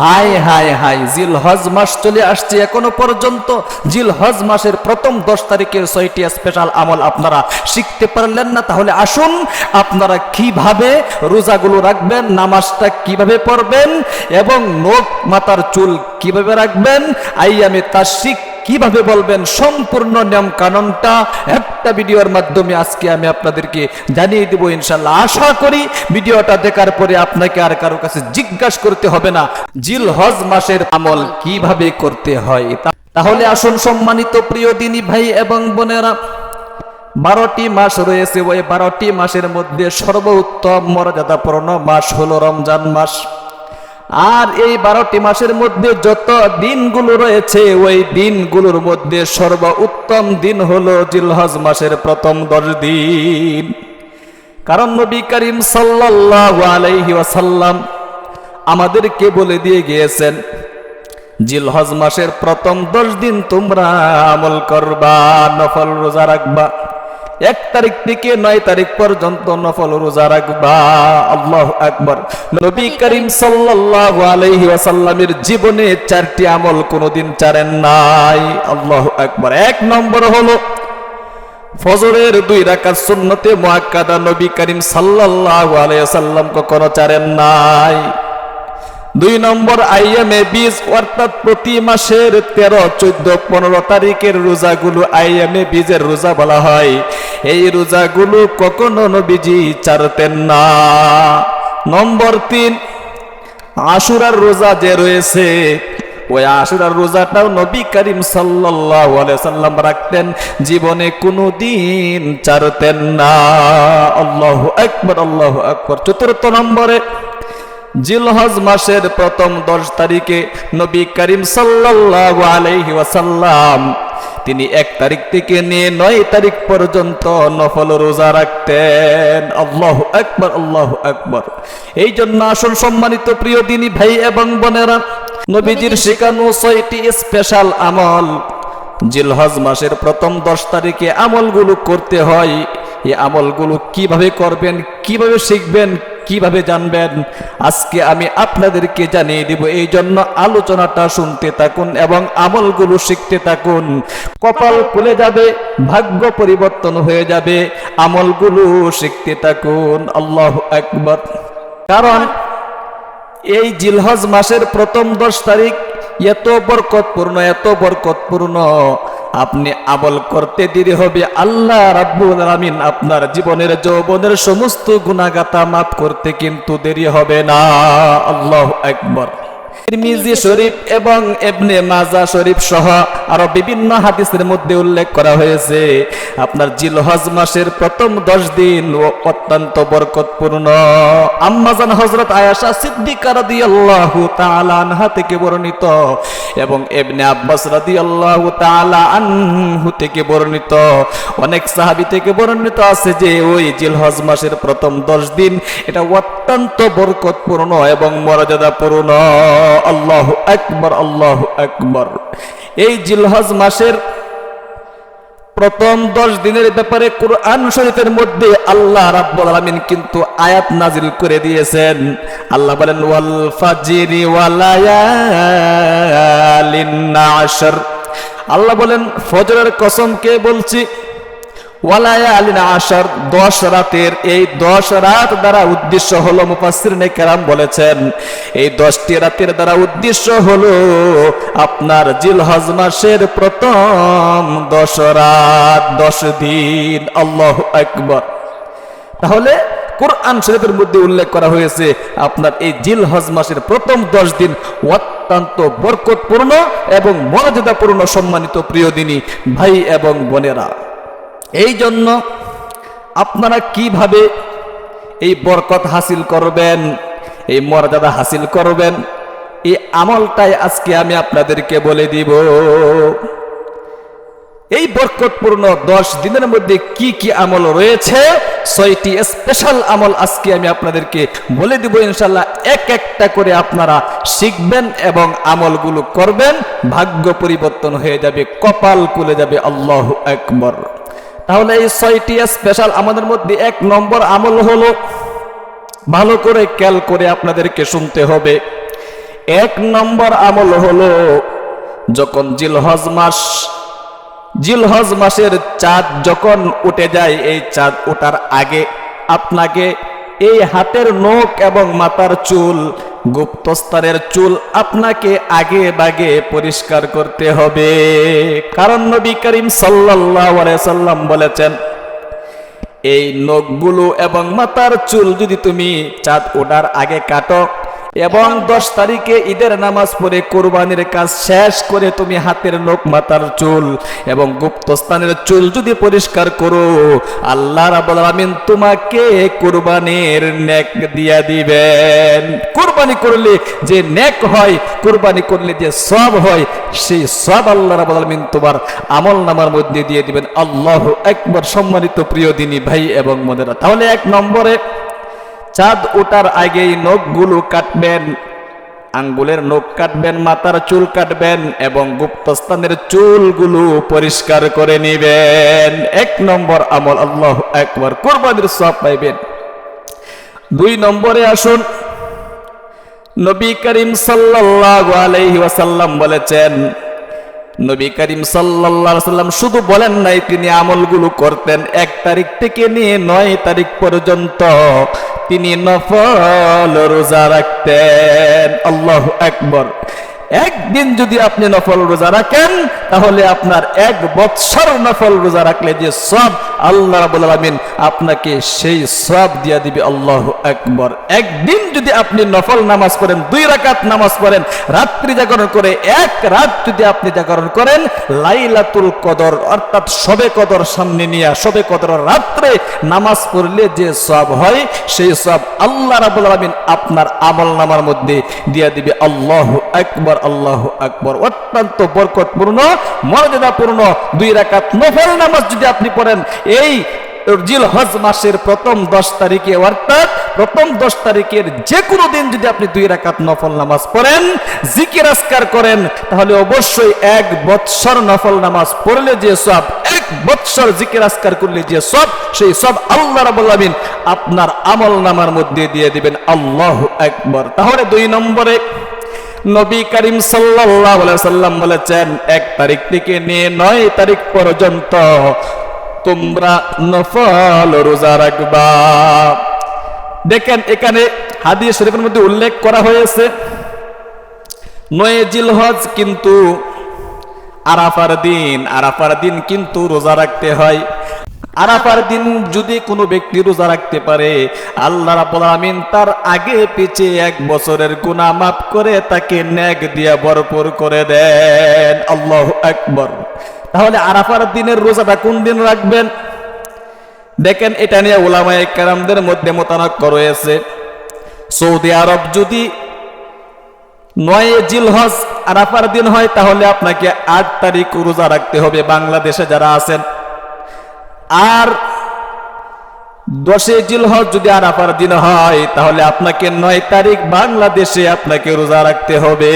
High হাই হাই জিল হজ মাস চলে আসছে। এখনও পর্যন্ত জিল হজ মাসের প্রথম দশ তারিখের ছয়টি স্পেশাল আমল আপনারা শিখতে পারলেন না। তাহলে আসুন, আপনারা কীভাবে রোজাগুলো রাখবেন, নামাজটা কীভাবে পড়বেন এবং নোক মাতার চুল কীভাবে রাখবেন, আইয়ামে তার কীভাবে বলবেন সম্পূর্ণ নিয়ম কানুনটা একটা ভিডিওর মাধ্যমে আজকে আমি আপনাদেরকে জানিয়ে দেব ইনশাল্লাহ আশা করি ভিডিওটা দেখার পরে আপনাকে আর কারও কাছে জিজ্ঞাসা করতে হবে না জিল হজ মাসের আমল কীভাবে করতে হয়। তাহলে আসুন সম্মানিত প্রিয় দিনী ভাই এবং বোনেরা, বারোটি মাস রয়েছে, ওই বারোটি মাসের মধ্যে সর্বোত্তম মর্যাদাপূর্ণ মাস হলো রমজান মাস। আর এই বারোটি মাসের মধ্যে যত দিনগুলো রয়েছে, ওই দিনগুলোর মধ্যে সর্ব উত্তম দিন হলো জিলহজ মাসের প্রথম দশ দিন। কারণ নবী করিম সাল্লাল্লাহু আলাইহি ওয়াসাল্লাম আমাদেরকে বলে দিয়ে গিয়েছেন, জিলহজ মাসের প্রথম দশ দিন তোমরা আমল করবা, নফল রোজা রাখবা। এক তারিখ থেকে নয় তারিখ পর্যন্ত নফল রোজা রাখবা। আল্লাহ আকবর। নবী করিম সাল্লাল্লাহু আলাইহি ওয়াসাল্লামের জীবনে চারটি আমল কোনোদিন চারেন নাই। আল্লাহ আকবর। এক নম্বর হলো ফজরের দুই রাকাত সুন্নতে মুআক্কাদা নবী করিম সাল্লাল্লাহু আলাইহি ওয়াসাল্লাম কখনো চারেন নাই। দুই নম্বর আইএমএ বীজ, অর্থাৎ প্রতি মাসের তেরো, চোদ্দ, পনেরো তারিখের রোজাগুলো আইএমএ বীজের রোজা বলা হয়। এই রোজাগুলো কখনো নবীজি চারতেন না। নম্বর তিন, আশুরার রোজা যে রয়েছে, ওই আশুরার রোজাটাও নবী করিম সাল্লাম রাখতেন, জীবনে কোনো দিন ছাড়তেন না। আল্লাহু আকবার আল্লাহু আকবার। চতুর্থ নম্বরে জিলহজ মাসের প্রথম দশ তারিখে নবী করিম সাল্লাল্লাহু আলাইহি ওয়াসাল্লাম তিনি এক তারিখ থেকে নিয়ে নয় তারিখ পর্যন্ত নফল রোজা রাখতেন। আল্লাহ আকবর আল্লাহ আকবর। এই জন্য আসল সম্মানিত প্রিয় দিনী ভাই এবং বোনেরা নবীজির শেখানো ছয়টি স্পেশাল আমল। জিলহজ মাসের প্রথম দশ তারিখে আমলগুলো করতে হয়। এই আমলগুলো কীভাবে করবেন কীভাবে শিখবেন কীভাবে জানবেন? আজকে আমি আপনাদেরকে জানিয়ে দিব, এই জন্য আলোচনাটা শুনতে থাকুন এবং আমলগুলো শিখতে থাকুন। কপাল খুলে যাবে, ভাগ্য পরিবর্তন হয়ে যাবে, আমলগুলো শিখতে থাকুন। আল্লাহ একবার কারণ এই জিলহজ মাসের প্রথম দশ তারিখ এত বরকতপূর্ণ এত বরকতপূর্ণ। আপনি আমল করতে দেরি হবে। আল্লাহ রাব্বুল আলামিন আপনার জীবনের, যৌবনের সমস্ত গুণাগাতা মাফ করতে কিন্তু দেরি হবে না। আল্লাহ একবার তিরমিজি শরীফ এবং এবনে মাজা শরীফ সহ আরও বিভিন্ন হাদিসের মধ্যে উল্লেখ করা হয়েছে। আপনার জিলহজ মাসের প্রথম দশ দিন ও অত্যন্ত বরকতপূর্ণ। আম্মাজান হজরত আয়াশা সিদ্দিকা রাদিয়াল্লাহু তাআলা আনহা থেকে বর্ণিত এবং এবনে আব্বাস রাদিয়াল্লাহু তাআলা আনহু থেকে বর্ণিত। অনেক সাহাবী থেকে বর্ণিত আছে যে ওই জিলহজ মাসের প্রথম দশ দিন এটা অত্যন্ত বরকতপূর্ণ এবং মর্যাদাপূর্ণ। আল্লাহ আকবর আল্লাহ আকবর। এই জিলহজ মাসের প্রথম দশ দিনের ব্যাপারে কোরআন শরীফের মধ্যে আল্লাহ রাব্বুল আলামিন কিন্তু আয়াত নাজিল করে দিয়েছেন। আল্লাহ বলেন, ওয়াল ফাজিরি ওয়ালায়ালিন আশর আল্লাহ বলেন, ফজরের কসমকে বলছি? ওয়ালায়া আলিনা আশার, দশ রাতের, এই দশ রাত দ্বারা উদ্দেশ্য হলো মুফাসসির কেরাম বলেছেন, এই দশটি রাতের দ্বারা উদ্দেশ্য হলো আপনার মাসের প্রথম দশ রাত, দশ দিন। আল্লাহ আকবর। তাহলে কোরআন শরীফের মধ্যে উল্লেখ করা হয়েছে, আপনার এই জিল হজ মাসের প্রথম দশ দিন অত্যন্ত বরকতপূর্ণ এবং মর্যাদাপূর্ণ সম্মানিত প্রিয় দিনী, ভাই এবং বোনেরা। এই জন্য আপনারা কীভাবে এই বরকত হাসিল করবেন, এই মর্যাদা হাসিল করবেন, এই আমলটাই আজকে আমি আপনাদেরকে বলে দিব। এই বরকতপূর্ণ দশ দিনের মধ্যে কি কি আমল রয়েছে, ছয়টি স্পেশাল আমল আজকে আমি আপনাদেরকে বলে দিব। ইনশাল্লাহ এক একটা করে আপনারা শিখবেন এবং আমলগুলো করবেন, ভাগ্য পরিবর্তন হয়ে যাবে, কপাল কুলে যাবে। আল্লাহ একবার তাহলে এই ছয়টি স্পেশাল আমাদের মধ্যে এক নম্বর আমল হলো ভালো করে খেয়াল করে আপনাদেরকে শুনতে হবে। এক নম্বর আমল হলো যখন জিলহজ মাস, জিলহজ মাসের চাঁদ যখন উঠে যায়, এই চাঁদ ওঠার আগে আপনাকে এই হাতের নখ এবং মাথার চুল গুপ্তস্তরের চুল আপনাকে আগে বাগে পরিষ্কার করতে হবে। কারণ নবী করিম সাল্লাম বলেছেন, এই নখগুলো এবং মাথার চুল যদি তুমি চাঁদ ওঠার আগে কাটো এবং দশ তারিখে ঈদের নামাজ পড়ে কোরবানির কাজ শেষ করে তুমি হাতের লোক মাথার চুল এবং গুপ্তস্থানের চুল যদি পরিষ্কার করো, আল্লাহ রাব্বুল আলামিন তোমাকে কোরবানির নেক দিয়া দিবেন। কোরবানি করলে যে নেক হয়, কোরবানি করলে যে সব হয়, সেই সব আল্লাহ রাব্বুল আলামিন তোমার আমল নামার মধ্যে দিয়ে দিবেন। আল্লাহ একবার সম্মানিত প্রিয় দিনী ভাই এবং মনেরা তাহলে এক নম্বরে চাঁদ ওঠার আগেই নখগুলো কাটবেন, আঙ্গুলের নখ কাটবেন, মাথার চুল কাটবেন এবং গুপ্তস্থানের চুলগুলো পরিষ্কার করে নেবেন। এক নম্বর আমল, আল্লাহ একবার কোরবানির সব পাইবেন। দুই নম্বরে আসুন, নবী করিম সাল্লাল্লাহু আলাইহি ওয়াসাল্লাম বলেছেন নবী করিম সাল্লাম শুধু বলেন নাই, তিনি আমলগুলো করতেন এক তারিখ থেকে নিয়ে নয় তারিখ পর্যন্ত। তিনি নফল রোজা রাখতেন। আল্লাহ একবার একদিন যদি আপনি নফল রোজা রাখেন, তাহলে আপনার এক বৎসর নফল রোজা রাখলে যে সব আল্লাহ রাব্বুল আলামিন আপনাকে সেই সব দিয়া দিবে, আল্লাহ আকবর। একদিন যদি আপনি নফল নামাজ পড়েন, দুই রাকাত নামাজ পড়েন, রাত্রি জাগরণ করে, এক রাত যদি আপনি জাগরণ করেন, লাইলাতুল কদর, অর্থাৎ সবে কদর সামনে নিয়ে সবে কদর রাত্রে নামাজ পড়লে যে সব হয়, সেই সব আল্লাহ রাব্বুল আলামিন আপনার আমল নামার মধ্যে দিয়া দিবে, আল্লাহ একবার আল্লাহ আকবর। অত্যন্ত বরকতপূর্ণ, মর্যাদাপূর্ণ দুই রাকাত নফল নামাজ যদি আপনি পড়েন এই জিল হজ মাসের প্রথম দশ তারিখে, অর্থাৎ প্রথম দশ তারিখের যে কোনো দিন যদি আপনি দুই রাকাত নফল নামাজ পড়েন, জিকির আসকার করেন, তাহলে অবশ্যই এক বৎসর নফল নামাজ পড়লে যে সব, এক বৎসর জিকির আসকার করলে যে সব, সেই সব আল্লাহ রাব্বুল আলামিন আপনার আমল নামার মধ্যে দিয়ে দিবেন। আল্লাহ একবার তাহলে দুই নম্বরে নবী করিম আলাইহি সাল্লাম বলেছেন, এক তারিখ থেকে নিয়ে নয় তারিখ পর্যন্ত তোমরা নফল রোজা রাখবা। দেখেন এখানে হাদিস শরীফের মধ্যে উল্লেখ করা হয়েছে, নয় জিলহজ কিন্তু আরাফার দিন আরাফার দিন কিন্তু রোজা রাখতে হয়। আরাফার দিন যদি কোনো ব্যক্তি রোজা রাখতে পারে, আল্লাহ রাব্বুল আমিন তার আগে পিছে এক বছরের গুনাহ মাফ করে তাকে নেক দিয়া ভরপুর করে দেন। আল্লাহু আকবার। তাহলে আরাফার দিনের রোজাটা কোন দিন রাখবেন? দেখেন, এটা নিয়ে ওলামায় কেরামদের মধ্যে মতানক্য রয়েছে। সৌদি আরব যদি নয় জিলহজ আরাফার দিন হয়, তাহলে আপনাকে আট তারিখ রোজা রাখতে হবে। বাংলাদেশে যারা আছেন, আর দশে জিলহজ যদি আরাফার দিন হয়, তাহলে আপনাকে নয় তারিখ বাংলাদেশে আপনাকে রোজা রাখতে হবে।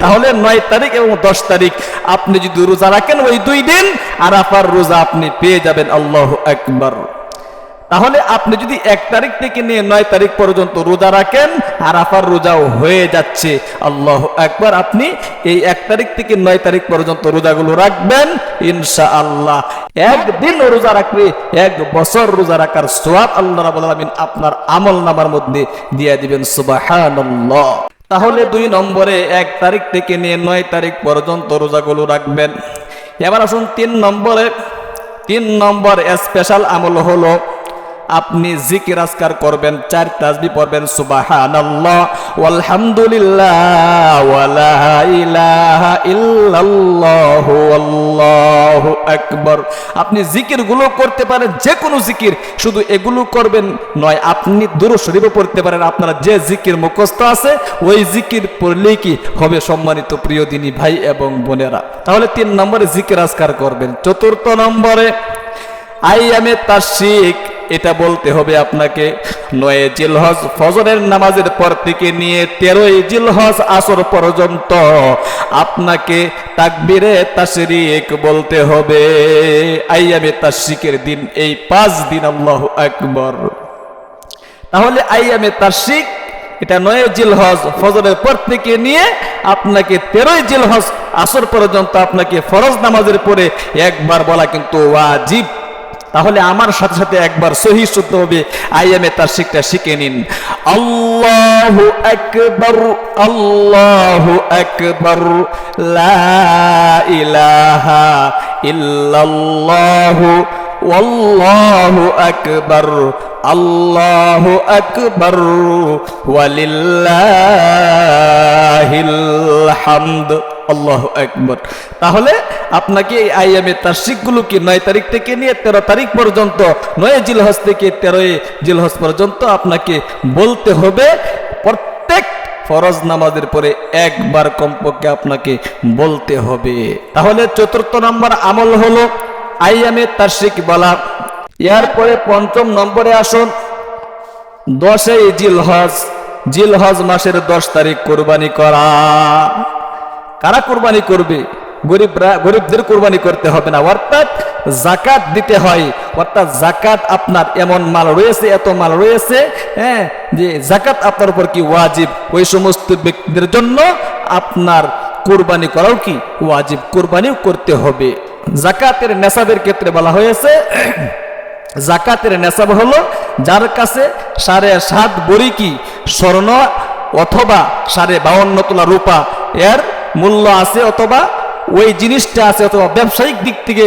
তাহলে নয় তারিখ এবং দশ তারিখ আপনি যদি রোজা রাখেন, ওই দুই দিন আরাফার রোজা আপনি পেয়ে যাবেন। আল্লাহ একবার তাহলে আপনি যদি এক তারিখ থেকে নিয়ে নয় তারিখ পর্যন্ত রোজা রাখেন আরাফার রোজাও হয়ে যাচ্ছে। আল্লাহ একবার আপনি এই এক তারিখ থেকে নয় তারিখ পর্যন্ত রোজাগুলো রাখবেন ইনশা আল্লাহ একদিন রোজা রাখলে এক বছর রোজা রাখার সোয়াব আল্লাহ আলমিন আপনার আমল নামার মধ্যে দিয়ে দিবেন সুবাহান্লাহ তাহলে দুই নম্বরে এক তারিখ থেকে নিয়ে নয় তারিখ পর্যন্ত রোজাগুলো রাখবেন। এবার আসুন তিন নম্বরে, তিন নম্বর স্পেশাল আমল হলো আপনি জিকির আজকার করবেন, চার তাসবি পড়বেন, সুবহানাল্লাহ, ওয়ালহামদুলিল্লাহ, ওয়ালা ইলাহা ইল্লাল্লাহ আল্লাহু আকবার। আপনি জিকিরগুলো করতে পারেন যে কোনো জিকির, শুধু এগুলো করবেন নয়, আপনি দুরূদ শরীফও পড়তে পারেন। আপনারা যে জিকির মুখস্থ আছে, ওই জিকির পড়লেই কি হবে সম্মানিত প্রিয় দিনী ভাই এবং বোনেরা। তাহলে তিন নম্বরে জিকির আজকার করবেন। চতুর্থ নম্বরে, আইয়ামে তাশিক এটা বলতে হবে আপনাকে, নয় জিলহজ ফজরের নামাজের পর থেকে নিয়ে তেরোই জিলহজ আসর পর্যন্ত আপনাকে তাকবিরে তাশরিক বলতে হবে। আইয়ামে তাশরিকের দিন এই পাঁচ দিন আল্লাহ আকবর। তাহলে আইয়ামে তাশরিক, এটা নয় জিলহজ ফজরের পর থেকে নিয়ে আপনাকে তেরোই জিলহজ আসর পর্যন্ত আপনাকে ফরজ নামাজের পরে একবার বলা কিন্তু ওয়াজিব। তাহলে আমার সাথে সাথে একবার সহি শুদ্ধ হবে। আই এম এ তার শিখটা শিখে নিন। আল্লাহ একবার আল্লাহ একবার লা ইলাহা ওয়াল্লাহু আকবার আল্লাহু আকবার ওয়ালিল্লাহিল হামদ আল্লাহ একবার তাহলে আপনাকে এই আইএমএ কি নয় তারিখ থেকে নিয়ে তেরো তারিখ পর্যন্ত, নয় জিলহজ থেকে তেরোই জিলহজ পর্যন্ত আপনাকে বলতে হবে, প্রত্যেক ফরজ নামাজের পরে একবার কমপক্ষে আপনাকে বলতে হবে। তাহলে চতুর্থ নম্বর আমল হলো তার শিখ বলা। এরপরে পঞ্চম নম্বরে আসুন। দশই জিলহজ। জিলহজ মাসের দশ তারিখ কোরবানি করা। কারা কোরবানি করবে? গরিবরা, গরিবদের কোরবানি করতে হবে না। অর্থাৎ জাকাত দিতে হয়। অর্থাৎ জাকাত আপনার এমন মাল রয়েছে, এত মাল রয়েছে হ্যাঁ যে জাকাত আপনার উপর কি ওয়াজিব? ওই সমস্ত ব্যক্তিদের জন্য আপনার কোরবানি করাও কি ওয়াজিব? কোরবানিও করতে হবে। জাকাতের নেশাবের ক্ষেত্রে বলা হয়েছে, জাকাতের নেশাব হলো যার কাছে সাড়ে সাত বড়ি কি স্বর্ণ অথবা সাড়ে বাউন্ন তোলা রূপা এর মূল্য আছে অথবা ওই জিনিসটা আছে অথবা ব্যবসায়িক দিক থেকে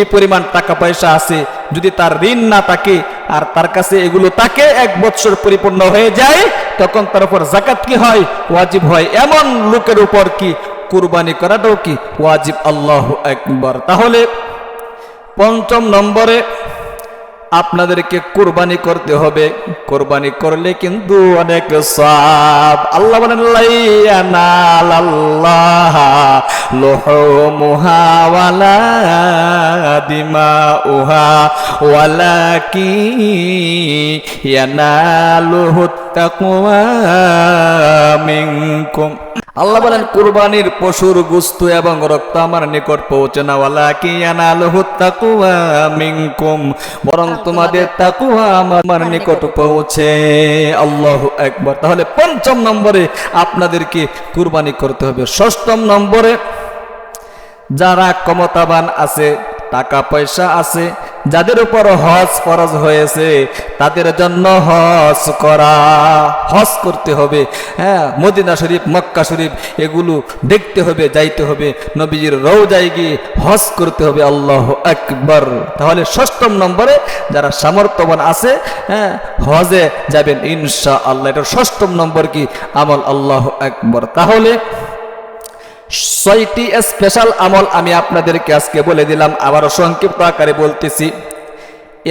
এই পরিমাণ টাকা পয়সা আছে। যদি তার ঋণ না থাকে আর তার কাছে এগুলো তাকে এক বছর পরিপূর্ণ হয়ে যায়, তখন তার উপর জাকাত কি হয়? ওয়াজিব হয়। এমন লোকের উপর কি কুরবানি করাটাও কি ওয়াজিব? আল্লাহ একবার তাহলে পঞ্চম নম্বরে আপনাদেরকে কোরবানি করতে হবে। কোরবানি করলে কিন্তু অনেক সব। আল্লাহ বলেন আল্লাহ লুহুমুহা ওয়ালা দিমাউহা ওয়ালাকি ইয়ানালুহু তাকওয়া মিনকুম। আল্লাহ বলেন কুরবানির পশুর গুস্ত এবং রক্ত আমার নিকট পৌঁছে না ওয়ালা কি তাকুয়া মিনকুম? বরং তোমাদের তাকুয়া আমার নিকট পৌঁছে। আল্লাহু একবার। তাহলে পঞ্চম নম্বরে আপনাদেরকে কুরবানি করতে হবে। ষষ্ঠম নম্বরে যারা ক্ষমতাবান আছে টাকা পয়সা আছে যাদের উপর হজ ফরজ হয়েছে, তাদের জন্য হজ করা, হজ করতে হবে। হ্যাঁ মদিনা শরীফ, মক্কা শরীফ, এগুলো দেখতে হবে, যাইতে হবে। নবীজির রৌজায় গিয়ে হজ করতে হবে, আল্লাহ আকবর। তাহলে ষষ্ঠম নম্বরে যারা সামর্থ্যবান আছে হ্যাঁ হজে যাবেন ইনশা আল্লাহ এটা ষষ্ঠম নম্বর কি? আমল আল্লাহ আকবর। তাহলে ছয়টি স্পেশাল আমল আমি আপনাদেরকে আজকে বলে দিলাম, আবারও সংক্ষিপ্ত আকারে বলতেছি।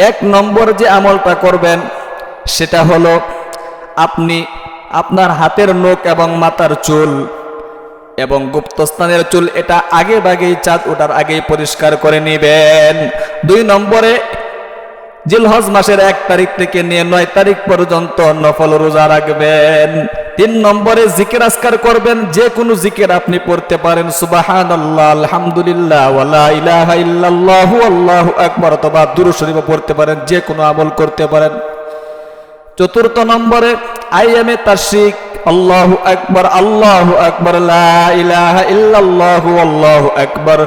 এক নম্বর যে আমলটা করবেন, সেটা হলো আপনি আপনার হাতের নখ এবং মাথার চুল এবং গুপ্তস্থানের চুল, এটা আগে বাগেই চাঁদ ওঠার আগেই পরিষ্কার করে নেবেন। দুই নম্বরে জিলহজ মাসের এক তারিখ থেকে নিয়ে নয় তারিখ পর্যন্ত নফল রোজা রাখবেন। তিন নম্বরে জিকির আসকার করবেন, যে কোনো জিকির আপনি পড়তে পারেন। পড়তে পারেন, যে কোনো আমল করতে পারেন। চতুর্থ নম্বরে আইএমএ তাশরিক, আল্লাহু আকবার আল্লাহু আকবার, লা ইলাহা ইল্লাল্লাহু আল্লাহু আকবার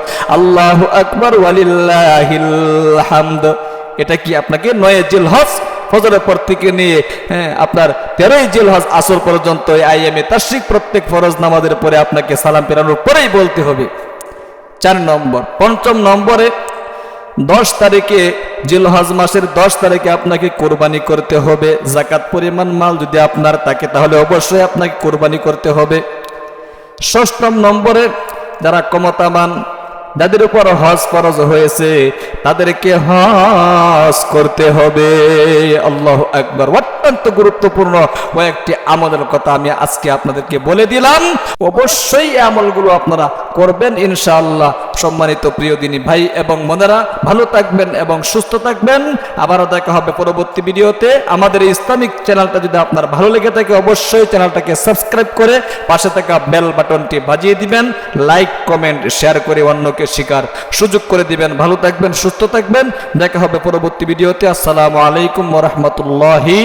এটা কি আপনাকে নয় জিলহজ ফজরের পর থেকে নিয়ে হ্যাঁ আপনার তেরোই জিলহজ আসর পর্যন্ত আইএমএ তাশরিক প্রত্যেক ফরজ নামাজের পরে আপনাকে সালাম পেরানোর পরেই বলতে হবে। চার নম্বর, পঞ্চম নম্বরে, দশ তারিখে জিলহজ মাসের দশ তারিখে আপনাকে কোরবানি করতে হবে। জাকাত পরিমাণ মাল যদি আপনার থাকে, তাহলে অবশ্যই আপনাকে কোরবানি করতে হবে। ষষ্ঠম নম্বরে, যারা ক্ষমতাবান যাদের উপর হজ ফরজ হয়েছে, তাদেরকে হজ করতে হবে। আল্লাহ একবার অত্যন্ত গুরুত্বপূর্ণ কয়েকটি আমলের কথা আমি আজকে আপনাদেরকে বলে দিলাম। অবশ্যই আমলগুলো আপনারা করবেন, ইনশাআল্লাহ। সম্মানিত প্রিয় দিনী ভাই এবং মনেরা ভালো থাকবেন এবং সুস্থ থাকবেন। আবারও দেখা হবে পরবর্তী ভিডিওতে। আমাদের ইসলামিক চ্যানেলটা যদি আপনার ভালো লেগে থাকে, অবশ্যই চ্যানেলটাকে সাবস্ক্রাইব করে পাশে থাকা বেল বাটনটি বাজিয়ে দিবেন। লাইক, কমেন্ট, শেয়ার করে অন্যকে শিকার সুযোগ করে দিবেন। ভালো থাকবেন, সুস্থ থাকবেন। দেখা হবে পরবর্তী ভিডিওতে। আসসালামু আলাইকুম রহমতুল্লাহি